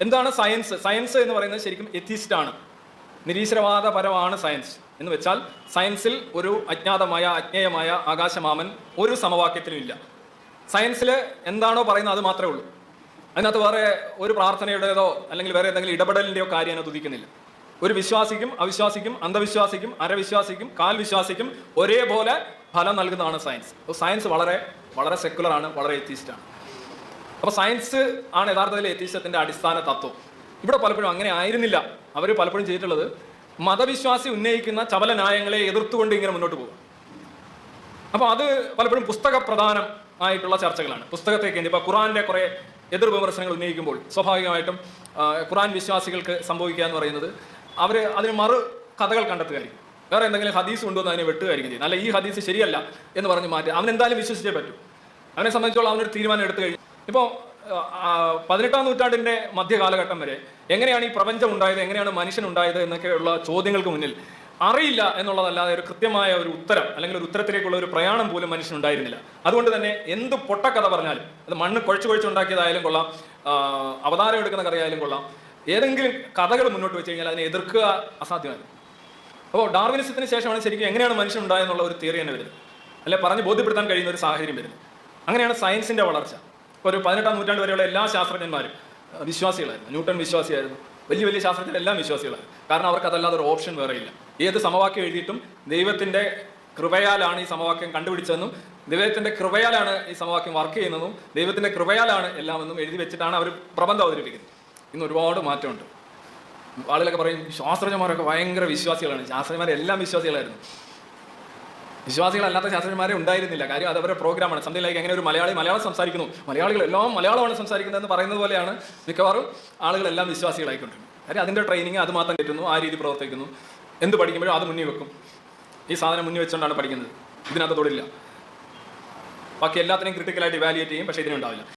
എന്താണ് science? Science എന്ന് പറയുന്നത് ശരിക്കും എത്തിസ്റ്റ് ആണ്. നിരീശ്വരവാദപരമാണ് സയൻസ്. എന്ന് വെച്ചാൽ സയൻസിൽ ഒരു അജ്ഞാതമായ അജ്ഞേയമായ ആകാശമാമൻ ഒരു സമവാക്യത്തിലും ഇല്ല. സയൻസിൽ എന്താണോ പറയുന്നത് അത് മാത്രമേ ഉള്ളൂ. അതിനകത്ത് വേറെ ഒരു പ്രാർത്ഥനയുടേതോ അല്ലെങ്കിൽ വേറെ എന്തെങ്കിലും ഇടപെടലിന്റെയോ കാര്യം അതിനകത്ത് ഉദിക്കുന്നില്ല. ഒരു വിശ്വാസിക്കും അവിശ്വാസിക്കും അന്ധവിശ്വാസിക്കും അരവിശ്വാസിക്കും കാൽ വിശ്വാസിക്കും ഒരേപോലെ ഫലം നൽകുന്നതാണ് സയൻസ്. സയൻസ് വളരെ വളരെ സെക്കുലർ ആണ് വളരെ എത്തിസ്റ്റ് ആണ്. അപ്പോൾ സയൻസ് ആണ് യഥാർത്ഥത്തിൽ എത്തീസത്തിന്റെ അടിസ്ഥാന തത്വം. ഇവിടെ പലപ്പോഴും അങ്ങനെ ആയിരുന്നില്ല. അവർ പലപ്പോഴും ചെയ്തിട്ടുള്ളത് മതവിശ്വാസി ഉന്നയിക്കുന്ന ചപല ന്യായങ്ങളെ എതിർത്തുകൊണ്ട് ഇങ്ങനെ മുന്നോട്ട് പോകും അപ്പോൾ അത് പലപ്പോഴും പുസ്തക പ്രധാനം ആയിട്ടുള്ള ചർച്ചകളാണ്. പുസ്തകത്തേക്ക് ഇപ്പോൾ ഖുറാന്റെ കുറേ എതിർ വിമർശനങ്ങൾ ഉന്നയിക്കുമ്പോൾ സ്വാഭാവികമായിട്ടും ഖുറാൻ വിശ്വാസികൾക്ക് സംഭവിക്കുക എന്ന് പറയുന്നത് അവർ അതിന് മറു കഥകൾ കണ്ടെത്തുകയായിരിക്കും. വേറെ എന്തെങ്കിലും ഹദീസ് കൊണ്ടുവന്ന് അതിനെ വെട്ടുകയായിരിക്കും ചെയ്യും അല്ല ഈ ഹദീസ് ശരിയല്ല എന്ന് പറഞ്ഞ് മാറ്റി അവൻ എന്തായാലും വിശ്വസിച്ചേ പറ്റൂ. അവനെ സംബന്ധിച്ചോളം അവനൊരു തീരുമാനം എടുത്തു കഴിഞ്ഞു. ഇപ്പോൾ പതിനെട്ടാം നൂറ്റാണ്ടിന്റെ മധ്യകാലഘട്ടം വരെ എങ്ങനെയാണ് ഈ പ്രപഞ്ചം ഉണ്ടായത് എങ്ങനെയാണ് മനുഷ്യൻ ഉണ്ടായത് എന്നൊക്കെയുള്ള ചോദ്യങ്ങൾക്ക് മുന്നിൽ അറിയില്ല എന്നുള്ളതല്ലാതെ ഒരു കൃത്യമായ ഒരു ഉത്തരം അല്ലെങ്കിൽ ഒരു ഉത്തരത്തിലേക്കുള്ള ഒരു പ്രയാണം പോലും മനുഷ്യൻ ഉണ്ടായിരുന്നില്ല. അതുകൊണ്ട് തന്നെ എന്ത് പൊട്ടക്കഥ പറഞ്ഞാലും അത് മണ്ണ് കുഴച്ച് കുഴച്ചുണ്ടാക്കിയതായാലും കൊള്ളാം അവതാരം എടുക്കുന്ന കഥയായാലും കൊള്ളാം ഏതെങ്കിലും കഥകൾ മുന്നോട്ട് വെച്ച് കഴിഞ്ഞാൽ അതിനെ എതിർക്കുക അസാധ്യമാണ്. അപ്പോൾ ഡാർവിനിസത്തിന് ശേഷമാണ് ശരിക്കും എങ്ങനെയാണ് മനുഷ്യൻ ഉണ്ടായെന്നുള്ള ഒരു തിയറി തന്നെ വരുന്നത്. അല്ലെ പറഞ്ഞ് ബോധ്യപ്പെടുത്താൻ കഴിയുന്ന ഒരു സാഹചര്യം വരുന്നത്. അങ്ങനെയാണ് സയൻസിന്റെ വളർച്ച. ഒരു പതിനെട്ടാം നൂറ്റാണ്ട് വരെയുള്ള എല്ലാ ശാസ്ത്രജ്ഞന്മാരും വിശ്വാസികളായിരുന്നു. ന്യൂട്ടൺ വിശ്വാസിയായിരുന്നു. വലിയ വലിയ ശാസ്ത്രജ്ഞരെല്ലാം വിശ്വാസികളായിരുന്നു. കാരണം അവർക്ക് അതല്ലാതെ ഒരു ഓപ്ഷൻ വേറെയില്ല ഏത് സമവാക്യം എഴുതിയിട്ടും ദൈവത്തിന്റെ കൃപയാലാണ് ഈ സമവാക്യം കണ്ടുപിടിച്ചതെന്നും ദൈവത്തിന്റെ കൃപയാലാണ് ഈ സമവാക്യം വർക്ക് ചെയ്യുന്നതും ദൈവത്തിന്റെ കൃപയാലാണ് എല്ലാമെന്നും എഴുതി വെച്ചിട്ടാണ് അവർ പ്രബന്ധം അവതരിപ്പിക്കുന്നത്. ഇന്ന് ഒരുപാട് മാറ്റമുണ്ട്. ആളുകളൊക്കെ പറയും ശാസ്ത്രജ്ഞന്മാരൊക്കെ ഭയങ്കര വിശ്വാസികളാണ്. ശാസ്ത്രജ്ഞന്മാരെല്ലാം വിശ്വാസികളായിരുന്നു. വിശ്വാസികളല്ലാത്ത ശാസ്ത്രജ്ഞന്മാരെ ഉണ്ടായിരുന്നില്ല. കാര്യം അത് അവരുടെ പ്രോഗ്രാമാണ്. സംതിങ് ലൈക്ക് എങ്ങനെ ഒരു മലയാളി മലയാളം സംസാരിക്കുന്നു. മലയാളികൾ എല്ലാം മലയാളമാണ് സംസാരിക്കുന്നത് എന്ന് പറയുന്നത് പോലെയാണ് മിക്കവാറും ആളുകളെല്ലാം വിശ്വാസികളായിക്കൊണ്ടിരുന്നത്. കാര്യം അതിന്റെ ട്രെയിനിങ് അത് മാത്രം കിട്ടുന്നു ആ രീതി പ്രവർത്തിക്കുന്നു. എന്ത് പഠിക്കുമ്പോഴും അത് മുന്നിൽ വെക്കും. ഈ സാധനം മുന്നിൽ വെച്ചുകൊണ്ടാണ് പഠിക്കുന്നത്. ഇതിനകത്ത് തൊടില്ല. ബാക്കി എല്ലാത്തിനെയും ക്രിട്ടിക്കലായിട്ട് ഇവാലുവേറ്റ് ചെയ്യും പക്ഷേ ഇതിനുണ്ടാവില്ല